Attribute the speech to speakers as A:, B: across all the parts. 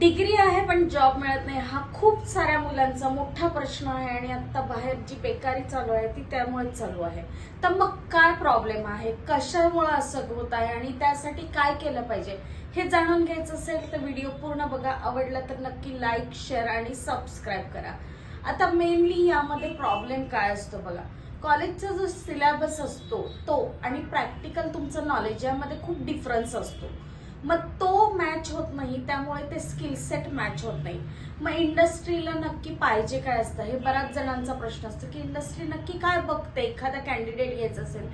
A: Degree आहे पण job मिळत नाही. हा खूप साऱ्या मुलांचा मोठा प्रश्न आहे आणि आता बाहेर जी बेकारी चालू आहे ती त्यामुळेच चालू आहे. तर मग काय प्रॉब्लेम आहे? कशामुळे असं होत आहे? आणि त्यासाठी काय केलं पाहिजे? हे जाणून घ्यायचं असेल तर व्हिडिओ पूर्ण बघा. आवडला तर नक्की लाईक शेअर आणि सबस्क्राईब करा. आता मेनली यामध्ये प्रॉब्लेम काय असतो बघा? कॉलेजचा जो सिलेबस असतो तो आणि प्रॅक्टिकल तुमचं नॉलेज यामध्ये खूप डिफरन्स असतो. मग तो मॅच होत नाही त्यामुळे ते स्किल सेट मॅच होत नाही. मग इंडस्ट्रीला नक्की पाहिजे काय असतं? हे बऱ्याच जणांचा प्रश्न असतो की इंडस्ट्री नक्की काय बघते? एखादा कॅन्डिडेट घ्यायचा असेल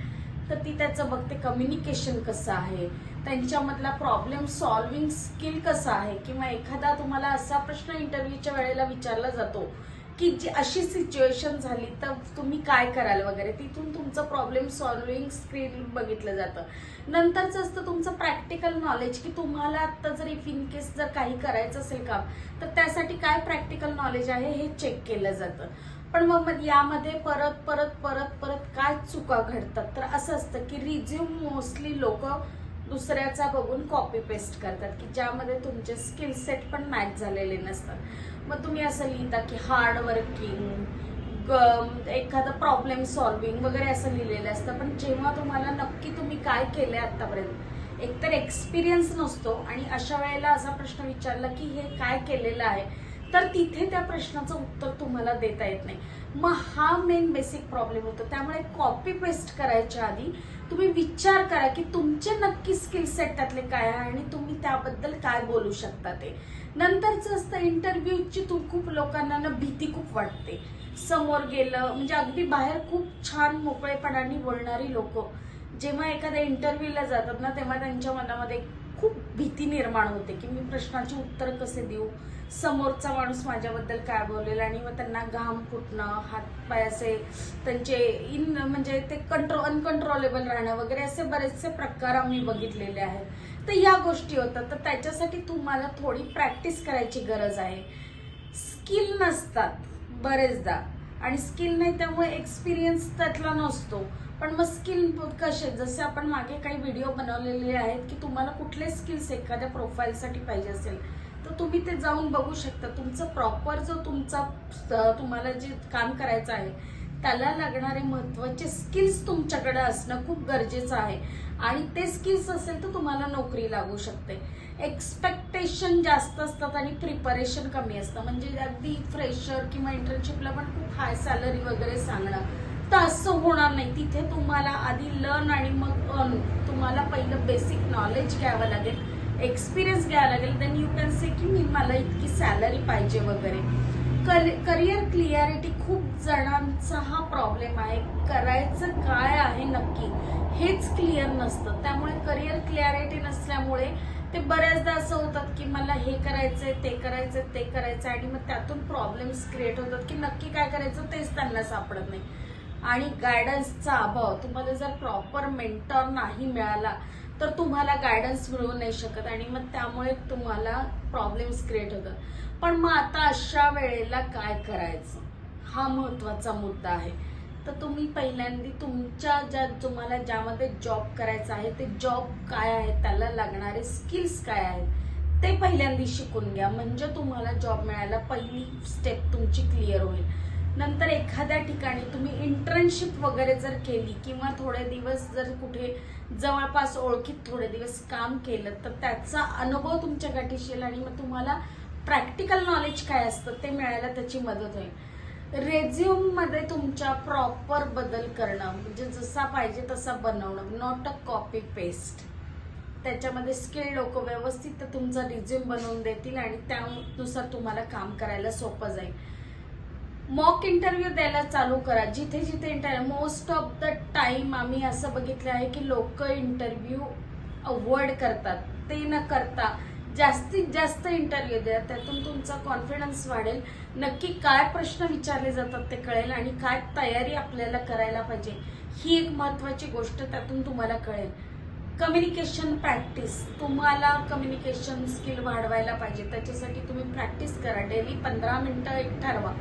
A: तर ती त्याचं बघते कम्युनिकेशन कसं आहे? त्यांच्यामधला प्रॉब्लेम सॉल्विंग स्किल कसं आहे? किंवा एखादा तुम्हाला असा प्रश्न इंटरव्ह्यूच्या वेळेला विचारला जातो की जी अशी सिच्युएशन झाली तर तुम्ही काय कराल वगैरे? तिथून तुमचं प्रॉब्लेम सॉल्विंग स्क्रीन बघितलं जातं. नंतरचं असतं तुमचं प्रॅक्टिकल नॉलेज की तुम्हाला आत्ता जर इफ इन केस जर काही करायचं असेल काम तर त्यासाठी काय प्रॅक्टिकल नॉलेज आहे हे चेक केलं जातं. पण मग मग यामध्ये परत परत परत परत काय चुका घडतात? तर असं असतं की रिझ्यूम मोस्टली लोक दुसऱ्याचा बघून कॉपी पेस्ट करतात की ज्यामध्ये तुमचे स्किल सेट पण मॅच झालेले नसतात. मग तुम्ही असं लिहिता की हार्ड वर्किंग एखादा प्रॉब्लेम सॉल्विंग वगैरे असं लिहिलेलं असतं. पण जेव्हा तुम्हाला नक्की तुम्ही काय केलंय आतापर्यंत एकतर एक्सपिरियन्स नसतो आणि अशा वेळेला असा प्रश्न विचारला की हे काय केलेलं आहे तर तिथे त्या प्रश्नाचं उत्तर तुम्हाला देता येत नाही. मग हा मेन बेसिक प्रॉब्लेम होतो. त्यामुळे कॉपी पेस्ट करायच्या आधी तुम्ही विचार करा की तुमचे नक्की स्किल सेट त्यातले काय आहे आणि तुम्ही त्याबद्दल काय बोलू शकता ते. नंतरचं असतं इंटरव्ह्यूची तू खूप लोकांना ना भीती खूप वाटते. समोर गेलं म्हणजे अगदी बाहेर खूप छान मोकळेपणाने बोलणारी लोक. जेव्हा एखाद्या इंटरव्ह्यूला जातात ना तेव्हा त्यांच्या मनामध्ये खूप भीती निर्माण होते की मी प्रश्नाची उत्तर कसे देऊ? समोरचा माणूस माझ्याबद्दल काय बोलेल? आणि मग त्यांना घाम फुटणं हातपाय असे त्यांचे इन म्हणजे ते कंट्रो अनकंट्रोलेबल राहणं वगैरे असे बरेचसे प्रकार आम्ही बघितलेले आहेत. तर या गोष्टी होतात. तर त्याच्यासाठी तुम्हाला थोडी प्रॅक्टिस करायची गरज आहे. स्किल नसतात बरेचदा. आणि स्किल नाही त्यामुळे एक्सपिरियन्स त्यातला नसतो. पण मग स्किल कसे जसे आपण मागे काही व्हिडिओ बनवलेले आहेत की तुम्हाला कुठले स्किल्स एखाद्या प्रोफाईलसाठी पाहिजे असेल तर तुम्ही ते जाऊन बघू शकता. तुमचं प्रॉपर जो तुमचा तुम्हाला जे काम करायचं आहे त्याला लागणारे महत्त्वाचे स्किल्स तुमच्याकडे असणं खूप गरजेचं आहे. आणि ते स्किल्स असेल तर तुम्हाला नोकरी लागू शकते. एक्सपेक्टेशन जास्त असतात आणि प्रिपरेशन कमी असतं. म्हणजे अगदी फ्रेशर किंवा इंटर्नशिपला पण खूप हाय सॅलरी वगैरे सांगणं. तर असं नाही तिथे तुम्हाला आधी लर्न आणि मग अर्न तुम्हाला पहिलं बेसिक नॉलेज घ्यावं लागेल एक्सपिरियन्स घ्यावा लागेल. देन यू कॅन से की मी मला इतकी सॅलरी पाहिजे वगैरे. करिअर क्लिअरिटी खूप जणांचा हा प्रॉब्लेम आहे. करायचं काय आहे नक्की हेच क्लिअर नसतं. त्यामुळे करिअर क्लिअरिटी नसल्यामुळे ते बऱ्याचदा असं होतात की मला हे करायचंय ते करायचंय ते करायचं आणि मग त्यातून प्रॉब्लेम्स क्रिएट होतात की नक्की काय करायचं तेच त्यांना सापडत नाही. आणि गायडन्सचा अभाव. तुम्हाला जर प्रॉपर मेंटॉर नाही मिळाला तर तुम्हाला गायडन्स मिळू नाही शकत आणि मग त्यामुळे तुम्हाला प्रॉब्लेम्स क्रिएट होतात. पण मग आता अशा वेळेला काय करायचं? हा महत्त्वाचा मुद्दा आहे. तर तुम्ही पहिल्यांदा तुमच्या ज्या तुम्हाला ज्यामध्ये जॉब करायचा आहे ते जॉब काय आहे त्याला लागणारे स्किल्स काय आहेत ते पहिल्यांदा शिकून घ्या. म्हणजे तुम्हाला जॉब मिळायला पहिली स्टेप तुमची क्लिअर होईल. नंतर एखाद्या ठिकाणी तुम्ही इंटर्नशिप वगैरे जर केली किंवा थोडे दिवस जर कुठे जवळपास ओळखीत थोडे दिवस काम केलं तर त्याचा अनुभव तुमच्या गाठीशी येईल आणि मग तुम्हाला प्रॅक्टिकल नॉलेज काय असतं ते मिळायला त्याची मदत होईल. रेझ्युममध्ये तुमच्या प्रॉपर बदल करणं म्हणजे जसा पाहिजे तसा बनवणं नॉट अ कॉपी पेस्ट त्याच्यामध्ये स्किल लोक व्यवस्थित तुमचा रिझ्युम बनवून देतील आणि त्यानुसार तुम्हाला काम करायला सोपं जाईल. मॉक इंटरव्ह्यू द्यायला चालू करा. जिथे जिथे interview most of the time आम्ही असं बघितलं आहे की लोक इंटरव्ह्यू अवॉइड करतात. ते न करता जास्तीत जास्त इंटरव्ह्यू द्या. त्यातून तुमचा कॉन्फिडन्स वाढेल. नक्की काय प्रश्न विचारले जातात ते कळेल आणि काय तयारी आपल्याला करायला पाहिजे. ही एक महत्वाची गोष्ट त्यातून तुम्हाला कळेल. कम्युनिकेशन प्रॅक्टिस तुम्हाला कम्युनिकेशन स्किल वाढवायला पाहिजे. त्याच्यासाठी तुम्ही प्रॅक्टिस करा. डेली पंधरा मिनटं एक ठरवा.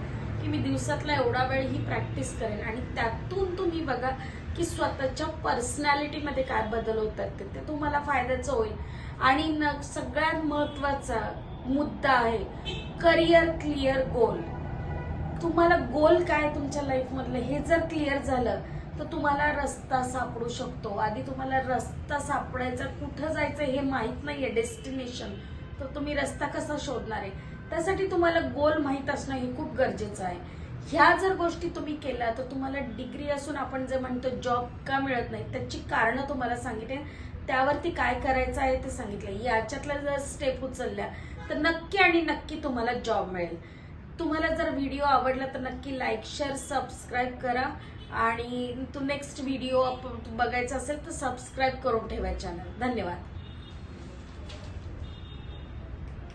A: की मी दिवसातला एवढा वेळ ही प्रॅक्टिस करेन. आणि त्यातून तुम्ही बघा की स्वतःच्या पर्सनॅलिटीमध्ये काय बदल होतात ते ते तुम्हाला फायद्याचं होईल. आणि न सगळ्यात महत्त्वाचा मुद्दा आहे करिअर क्लिअर गोल तुम्हाला गोल काय तुमच्या लाईफमधलं हे जर क्लिअर झालं तर तुम्हाला रस्ता सापडू शकतो. आधी तुम्हाला रस्ता सापडायचा कुठं जायचं हे माहीत नाहीये डेस्टिनेशन तर तुम्ही रस्ता कसा शोधणार आहे? त्यासाठी तुम्हाला गोल माहीत असणं हे खूप गरजेचं आहे. ह्या जर गोष्टी तुम्ही केल्या तर तुम्हाला डिग्री असून आपण जे म्हणतो जॉब का मिळत नाही त्याची कारणं तुम्हाला सांगितले त्यावरती काय करायचं आहे ते सांगितलं. याच्यातल्या जर स्टेप उचलल्या तर नक्की आणि नक्की तुम्हाला जॉब मिळेल. तुम्हाला जर व्हिडिओ आवडला तर नक्की लाईक शेअर सबस्क्राईब करा. आणि तो नेक्स्ट व्हिडिओ बघायचा असेल तर सबस्क्राईब करून ठेवा चॅनल धन्यवाद.